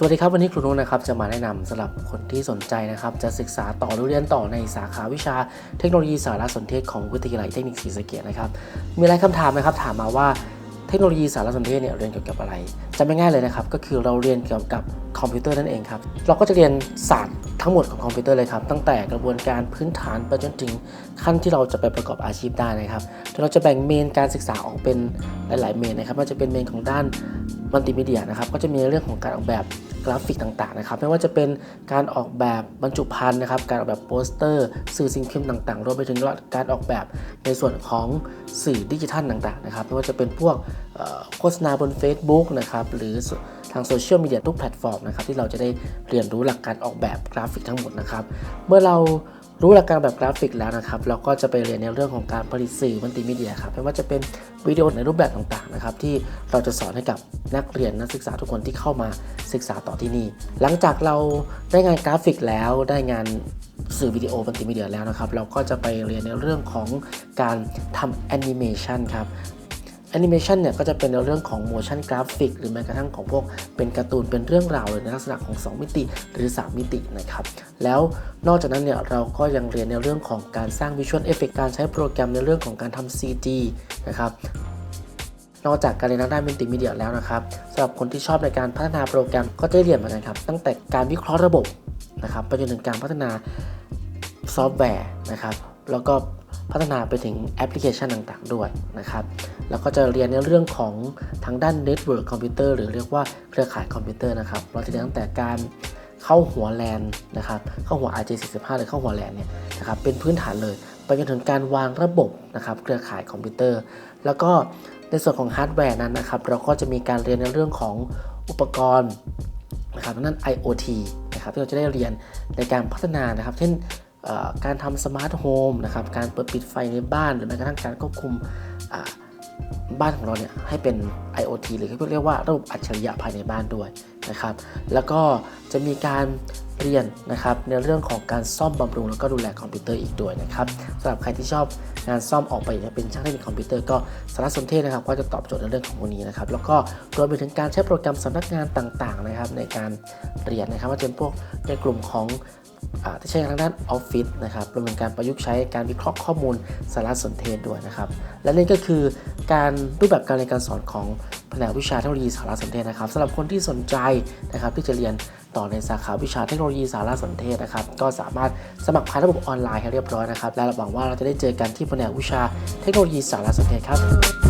สวัสดีครับวันนี้ครูนุนะครับจะมาแนะนำสำหรับคนที่สนใจนะครับ จะศึกษาต่อหรือเรียนต่อในสาขาวิชาเทคโนโลยีสารสนเทศของวิทยาลัยเทคนิคศรีสะเกษนะครับมีหลายคำถามนะครับถามมาว่าเทคโนโลยีสารสนเทศเนี่ยเรียนเกี่ยวกับอะไรจำไม่ง่ายเลยนะครับ ก็คือเราเรียนเกี่ยวกับคอมพิวเตอร์นั่นเองครับ เราก็จะเรียนศาสตร์ ทั้งหมดของคอมพิวเตอร์เลยครับ ตั้งแต่กระบวนการพื้นฐานไปจนถึงขั้นที่เราจะไปประกอบอาชีพได้นะครับโดยเราจะแบ่งเมนการศึกษาออกเป็นหลาย ๆ เมนนะครับว่าจะเป็นเมนของด้านมัลติมีเดียนะครับก็จะมีเรื่องของการออกแบบกราฟิกต่างๆนะครับไม่ว่าจะเป็นการออกแบบบรรจุภัณฑ์นะครับ การออกแบบโปสเตอร์ สื่อสิ่งพิมพ์ต่างๆรวมไปถึงการออกแบบในส่วนของสื่อดิจิทัลต่างๆนะครับไม่ว่าจะเป็นพวกโฆษณาบน Facebook นะครับหรือางโซเชียลมีเดียทุกแพลตฟอร์มนะครับที่เราจะได้เรียนรู้หลักการออกแบบกราฟิกทั้งหมดนะครับ เมื่อเรารู้หลักการแบบกราฟิกแล้วนะครับเราก็จะไปเรียนในเรื่องของการผลิตสื่อมัลติมีเดียครับไม่ว่าจะเป็นวิดีโอในรูปแบบต่างๆนะครับที่เราจะสอนให้กับนักเรียนนักศึกษาทุกคนที่เข้ามาศึกษาต่อที่นี่ หลังจากเราได้งานกราฟิกแล้วได้งานสื่อวิดีโอมัลติมีเดียแล้วนะครับ เราก็จะไปเรียนในเรื่องของการทำแอนิเมชันครับ แอนิเมชันเนี่ยก็จะเป็นในเรื่องของ motion graphic หรือแม้กระทั่งของพวกเป็นการ์ตูนเป็นเรื่องราวเลยในลักษณะของ 2 มิติหรือ 3 มิตินะครับ แล้วนอกจากนั้นเนี่ยเราก็ยังเรียนในเรื่องของการสร้าง visual effect การใช้โปรแกรมในเรื่องของการทำ CG นะครับนอกจากการเรียนทางด้านมัลติมีเดียแล้วนะครับสำหรับคนที่ชอบในการพัฒนาโปรแกรมก็จะได้เรียนเหมือนกันครับตั้งแต่การวิเคราะห์ระบบนะครับไปจนถึงการพัฒนาซอฟต์แวร์นะครับแล้วก็พัฒนาไปถึงแอปพลิเคชันต่างๆ ด้วยนะครับ แล้วก็จะเรียนในเรื่องของทางด้าน Network คอมพิวเตอร์หรือเรียกว่าเครือข่ายคอมพิวเตอร์นะครับ เราจะเรียนตั้งแต่การเข้าหัวแลนนะครับ เข้าหัว RJ45 หรือเข้าหัวแลนเนี่ยนะครับ เป็นพื้นฐานเลย ไปจนถึงการวางระบบนะครับ เครือข่ายคอมพิวเตอร์ แล้วก็ในส่วนของฮาร์ดแวร์นั้นนะครับ เราก็จะมีการเรียนในเรื่องของอุปกรณ์นะครับนั่น IoT นะครับ ที่เราจะได้เรียนในการพัฒนานะครับ เช่นการทำสมาร์ทโฮมนะครับ การเปิดปิดไฟในบ้าน หรือแม้กระทั่งการควบคุมอ บ้านของเราเนี่ยให้เป็น IoT หรือที่เรียกว่าระบบอัจฉริยะภายในบ้านด้วยนะครับ แล้วก็จะมีการเรียนนะครับในเรื่องของการซ่อมบำรุงแล้วก็ดูแลคอมพิวเตอร์อีกด้วยนะครับสำหรับใครที่ชอบงานซ่อมออกไปเป็นช่างเทคนิคคอมพิวเตอร์ก็สารสนเทศนะครับก็จะตอบโจทย์ในเรื่องของพวกนี้นะครับแล้วก็รวมไปถึงการใช้โปรแกรมสำนักงานต่างๆนะครับในการเรียนนะครับว่าจะเป็นพวกในกลุ่มของ ที่ใช้ทางด้านออฟฟิศนะครับรวมถึงการประยุกต์ใช้การวิเคราะห์ข้อมูลสารสนเทศด้วยนะครับ และนี่ก็คือการรูปแบบการเรียนการสอนของแผนกวิชาเทคโนโลยีสารสนเทศนะครับสำหรับคนที่สนใจนะครับที่จะเรียนต่อในสาขาวิชาเทคโนโลยีสารสนเทศนะครับ ก็สามารถสมัครผ่านระบบออนไลน์ให้เรียบร้อยนะครับ และหวังว่าเราจะได้เจอกันที่แผนกวิชาเทคโนโลยีสารสนเทศครับ